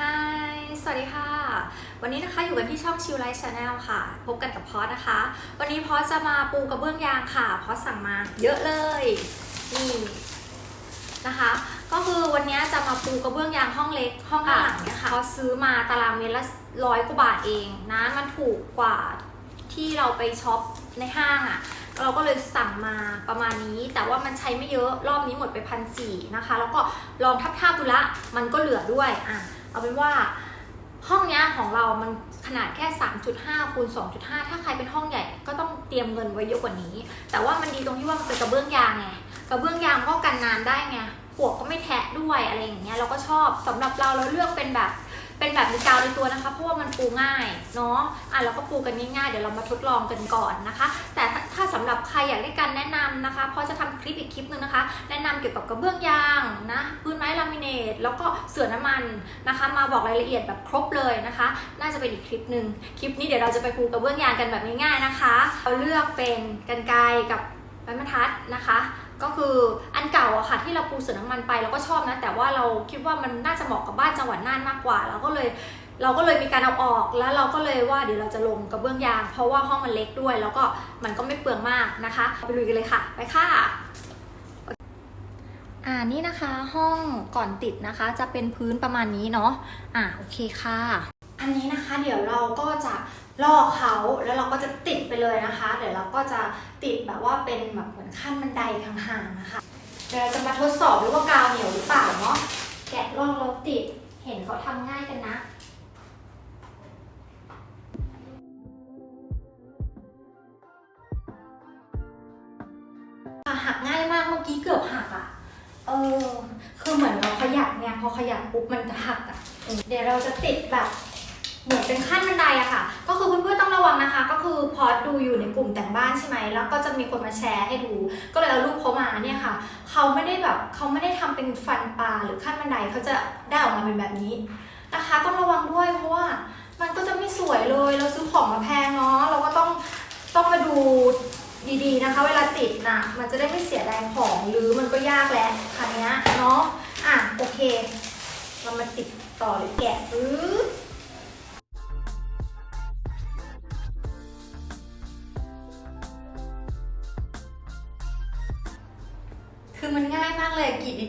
ฮายสวัสดีค่ะ วันนี้นะคะอยู่กันที่ช่องชิวไลฟ์ชาแนลค่ะ พบกันกับพอสนะคะ วันนี้พอสจะมาปูกระเบื้องยางค่ะ พอสสั่งมาเยอะเลย นี่นะคะ ก็คือวันนี้จะมาปูกระเบื้องยางห้องเล็กห้องด้านหลังเนี่ยค่ะพอซื้อมาตารางเมตรละร้อยกว่าบาทเองนะ มันถูกกว่าที่เราไปช็อปในห้างอะ่ะเราก็เลยสั่งมาประมาณนี้ แต่ว่ามันใช้ไม่เยอะรอบนี้หมดไปพันสี่นะคะ แล้วก็ลองทับทาบๆดูละมันก็เหลือด้วยอะ เอาเป็นว่าห้องเนี้ยของเรามันขนาดแค่ 3.5คูณ2.5 ถ้าใครเป็นห้องใหญ่ก็ต้องเตรียมเงินไว้เยอะกว่านี้ แต่ว่ามันดีตรงที่ว่ามันเป็นกระเบื้องยางไง กระเบื้องยางก็กันน้ำได้ไงปวกก็ไม่แทะด้วยอะไรอย่างเงี้ยเราก็ชอบสำหรับเราเราเลือกเป็นแบบ เป็นแบบมีกาวในตัวนะคะ เพราะว่ามันปูง่ายเนาะอะเราก็ปูกันง่ายๆ เดี๋ยวเรามาทดลองกันก่อนนะคะ แต่ถ้าถ้าสำหรับใครอยากได้การแนะนำนะคะพราะจะทำคลิปอีกคลิปนึงนะคะ แนะนำเกี่ยวกับกระเบื้องยางนะพื้นไม้ลามิเนตแล้วก็เสื่อน้ำมันนะคะ มาบอกรายละเอียดแบบครบเลยนะคะ น่าจะเป็นอีกคลิปหนึ่งคลิปนี้เดี๋ยวเราจะไปปูกระเบื้องยางกันแบบง่ายๆนะคะ เราเลือกเป็นกันไกรกับไม้บรรทัดนะคะ ก็คืออันเก่าอะค่ะที่เราปูเสื่อน้ำมันไปเราก็ชอบนะ แต่ว่าเราคิดว่ามันน่าจะเหมาะกับบ้านจังหวัดน่านมากกว่าเราก็เลยเราก็เลยมีการเอาออกแล้วเราก็เลยว่าเดี๋ยวเราจะลงกระเบื้องยาง เพราะว่าห้องมันเล็กด้วย แล้วก็มันก็ไม่เปลืองมากนะคะไปลุยกันเลยค่ะ ไปค่ะอ่านี่นะคะห้องก่อนติดนะคะ จะเป็นพื้นประมาณนี้เนาะอ่าโอเคค่ะ อันนี้นะคะเดี๋ยวเราก็จะลอกเขาแล้วเราก็จะติดไปเลยนะคะ เดี๋ยวเราก็จะติดแบบว่าเป็นแบบเหมือนขั้นบันไดทางห่างนะคะเดี๋ยวเราจะมาทดสอบดูว่ากาวเหนียวหรือเปล่าเนาะแกะลอกแล้วติดเห็นเขาทำง่ายกันนะหักง่ายมากเมื่อกี้เกือบหักอะ เออ คือเหมือนเราขยับเนี่ยพอขยับปุ๊บมันจะหักอะ เดี๋ยวเราจะติดแบบ เหมือนเป็นขั้นบันไดอะค่ะ ก็คือเพื่อนๆต้องระวังนะคะ ก็คือพอดูอยู่ในกลุ่มแต่งบ้านใช่ไหมแล้วก็จะมีคนมาแชร์ให้ดู ก็เลยเอารูปเขามาเนี่ยค่ะ เขาไม่ได้แบบเขาไม่ได้ทำเป็นฟันปลาหรือขั้นบันไดเขาจะได้ออกมาเป็นแบบนี้นะคะ ต้องระวังด้วยเพราะว่ามันก็จะไม่สวยเลย เราซื้อของมาแพงเนาะเราก็ต้องต้องมาดูดีๆนะคะ เวลาติดนะมันจะได้ไม่เสียแรงของหรือมันก็ยากแหละคันนี้เนาะอะโอเค เรามาติดต่อหรือแกะปึ๊บ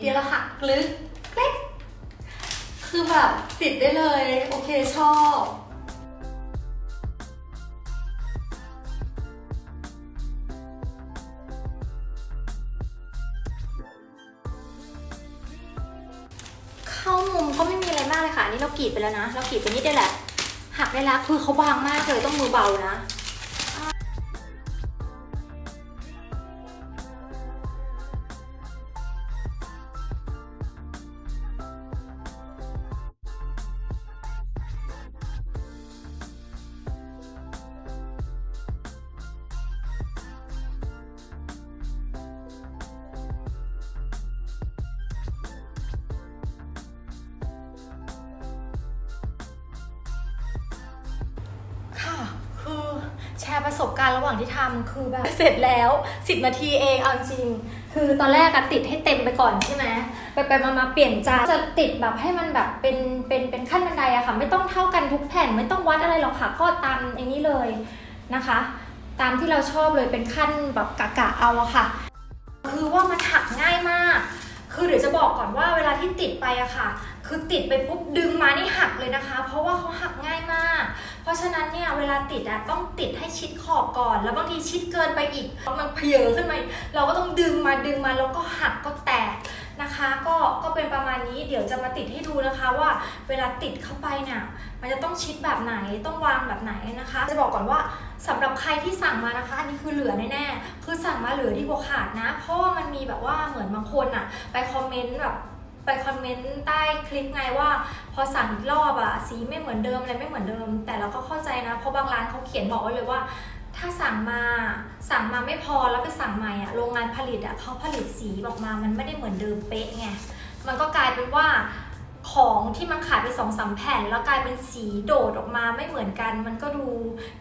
เดียวล้วหักลึกเล็กคือแบบติดได้เลย โอเคชอบเข้ามุมก็ไม่มีอะไรมากเลยค่ะนี่เรากรีดไปแล้วนะ เรากรีดไปนิดเดียวแหละหักได้แล้วคือเขาบางมากเลยต้องมือเบานะ ร์ประสบการณ์ระหว่างที่ทำคือแบบเสร็จแล้ว 10 นาทีเองเอาจริง คือตอนแรกอะติดให้เต็มไปก่อนใช่ไหมไปไปมามาเปลี่ยนใจจะติดแบบให้มันแบบเป็นเป็นเป็นขั้นบันไดอะค่ะ ไม่ต้องเท่ากันทุกแผ่นไม่ต้องวัดอะไรหรอกค่ะก็ตามไอ้นี้เลยนะคะ ตามที่เราชอบเลยเป็นขั้นแบบกะกะเอาอะค่ะ คือว่ามันหักง่ายมาก คือเดี๋ยวจะบอกก่อนว่าเวลาที่ติดไปอะค่ะ คือติดไปปุ๊บดึงมานี่หักเลยนะคะ เพราะว่าเขาหักง่ายมาก เพราะฉะนั้นเนี่ยเวลาติดอะต้องติดให้ชิดขอบก่อน แล้วบางทีชิดเกินไปอีกมันเพเยอขึ้นมาเราก็ต้องดึงมาดึงมาแล้วก็หักก็แตก นะคะก็ก็เป็นประมาณนี้เดี๋ยวจะมาติดให้ดูนะคะว่าเวลาติดเข้าไปเนี่ยมันจะต้องชิดแบบไหนต้องวางแบบไหนนะคะ จะบอกก่อนว่าสำหรับใครที่สั่งมานะคะอันนี้คือเหลือแน่ๆคือสั่งมาเหลือดีกว่าขาดนะ เพราะว่ามันมีแบบว่าเหมือนบางคนอะไปคอมเมนต์แบบไปคอมเมนต์ใต้คลิปไงว่า พอสั่งอีกรอบอะสีไม่เหมือนเดิมอะไรไม่เหมือนเดิม แต่เราก็เข้าใจนะเพราะบางร้านเขาเขียนบอกไว้เลยว่า ถ้าสั่งมาสั่งมาไม่พอแล้วไปสั่งใหม่อะโรงงานผลิตอะเขาผลิตสีออกมามันไม่ได้เหมือนเดิมเป๊ะไงมันก็กลายเป็นว่า ของที่มันขายไปสองสามแผ่น แล้วกลายเป็นสีโดดออกมาไม่เหมือนกัน มันก็ดู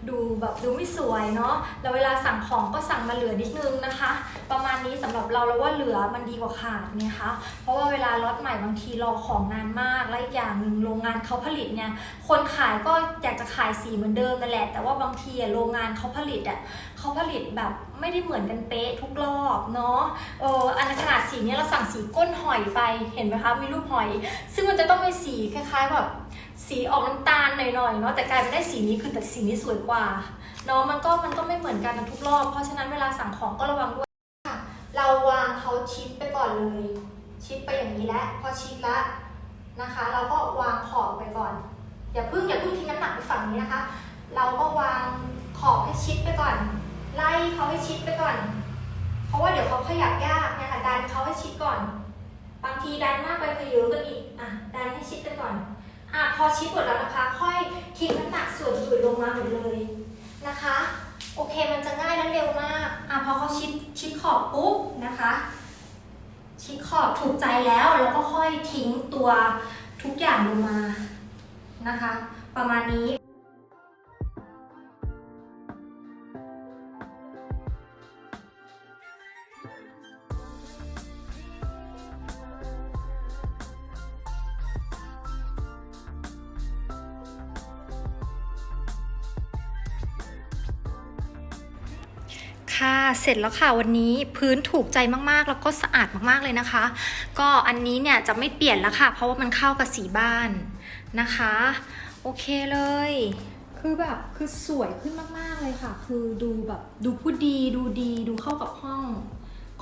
ดูแบบดูไม่สวยเนาะแล้วเวลาสั่งของก็สั่งมาเหลือนิดนึงนะคะ ประมาณนี้สำหรับเราแล้วว่าเหลือมันดีกว่าขาดเนี่ยคะ เพราะว่าเวลาล็อตใหม่บางทีรอของนานมากและอีกอย่างหนึ่งโรงงานเขาผลิตเนี่ยคนขายก็อยากจะขายสีเหมือนเดิมนั่นแหละ แต่ว่าบางทีอะโรงงานเขาผลิตอะเขาผลิตแบบ ไม่ได้เหมือนกันเป๊ะทุกรอบเนาะเอออันขนาดสีเนี้ยเราสั่งสีก้นหอยไปเห็นไหมคะมีรูปหอย ซึ่งมันจะต้องเป็นสีคล้ายๆแบบสีออกน้ำตาลหน่อยๆเนาะแต่กลายเป็นได้สีนี้คือแต่สีนี้สวยกว่าเนาะมันก็มันก็ไม่เหมือนกันทุกรอบ เพราะฉะนั้นเวลาสั่งของก็ระวังด้วยค่ะเราวางเขาชิดไปก่อนเลย ชิดไปอย่างนี้แล้วพอชิดแล้วนะคะ เราก็วางขอบไปก่อน อย่าเพิ่งอย่าเพิ่งทิ้งน้ำหนักไปฝั่งนี้นะคะ เราก็วางขอบให้ชิดไปก่อน ไล่เขาให้ชิดไปก่อน เพราะว่าเดี๋ยวเขาขยับยากเนี่ยค่ะดันเขาให้ชิดก่อน บางทีดันมากไปพเยอะกันอีกอะดันให้ชิดไปก่อนอะพอชิดหมดแล้วนะคะ ค่อยทิ้งน้ำหนักส่วนอื่นลงมาหมดเลยนะคะ โอเคมันจะง่ายและเร็วมากอะพอเขาชิดชิดขอบปุ๊บนะคะ ชิดขอบถูกใจแล้วแล้วก็ค่อยทิ้งตัวทุกอย่างลงมานะคะ ประมาณนี้ ค่ะ เสร็จแล้วค่ะวันนี้พื้นถูกใจมากๆ แล้วก็สะอาดมากๆเลยนะคะ ก็อันนี้เนี่ยจะไม่เปลี่ยนแล้วค่ะ เพราะว่ามันเข้ากับสีบ้านนะคะ โอเคเลย คือแบบคือสวยขึ้นมากๆเลยค่ะ คือดูแบบดูผู้ดีดูดีดูเข้ากับห้อง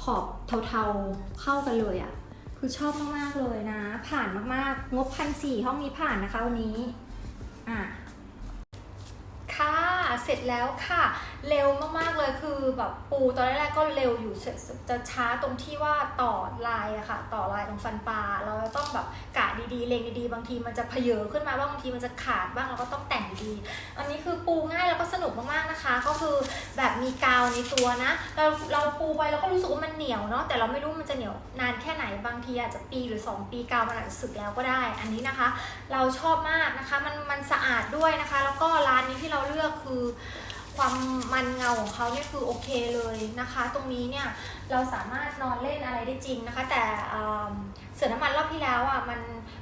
ขอบเทาๆเข้ากันเลยอะ่ะ คือชอบมากๆเลยนะ ผ่านมากๆ งบพันสี่ห้องนี้ผ่านนะคะวันนี้ อะค่ะ เสร็จแล้วค่ะ เร็วมากๆเลยคือแบบปูตอนแรกๆก็เร็วอยู่จะช้าตรงที่ว่าต่อลายอะค่ะ ต่อลายตรงฟันปลาเราต้องแบบ ดีๆเลงดีๆบางทีมันจะเพเยอขึ้นมาบ้างบางทีมันจะขาดบ้างเราก็ต้องแต่งดีๆอันนี้คือปูง่ายแล้วก็สนุกมากๆนะคะ ก็คือแบบมีกาวในตัวนะเราเราปูไปเราก็รู้สึกว่ามันเหนียวเนาะแต่เราไม่รู้มันจะเหนียวนานแค่ไหนบางทีอาจจะปีหรือ 2 ปีกาวมันอาจจะสึกแล้วก็ได้ อันนี้นะคะ เราชอบมากนะคะมันมันสะอาดด้วยนะคะ แล้วก็ร้านนี้ที่เราเลือกคือ ความมันเงาของเขาเนี่ยคือโอเคเลยนะคะ ตรงนี้เนี่ยเราสามารถนอนเล่นอะไรได้จริงนะคะ แต่เสือน้ำมันรอบที่แล้วอะมัน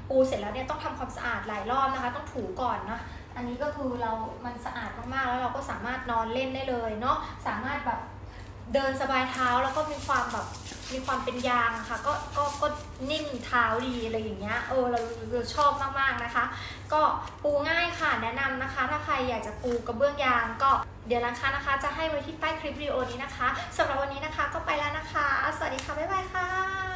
ปูเสร็จแล้วเนี่ยต้องทำความสะอาดหลายรอบนะคะ ต้องถูก่อนนะอันนี้ก็คือเรา มันสะอาดมากๆ แล้วเราก็สามารถนอนเล่นได้เลยเนาะสามารถแบบเดินสบายเท้าแล้วก็มีความแบบ มีความเป็นยางค่ะ ก็ก็ก็นิ่มเท้าดีอะไรอย่างเงี้ยเออเราเราชอบมากๆนะคะ ก็ปูง่ายค่ะแนะนำนะคะ ถ้าใครอยากจะปูกระเบื้องยางก็เดี๋ยวนะคะนะคะ จะให้ไว้ที่ใต้คลิปวิดีโอนี้นะคะสำหรับวันนี้นะคะก็ไปแล้วนะคะ สวัสดีค่ะบ๊ายบายค่ะ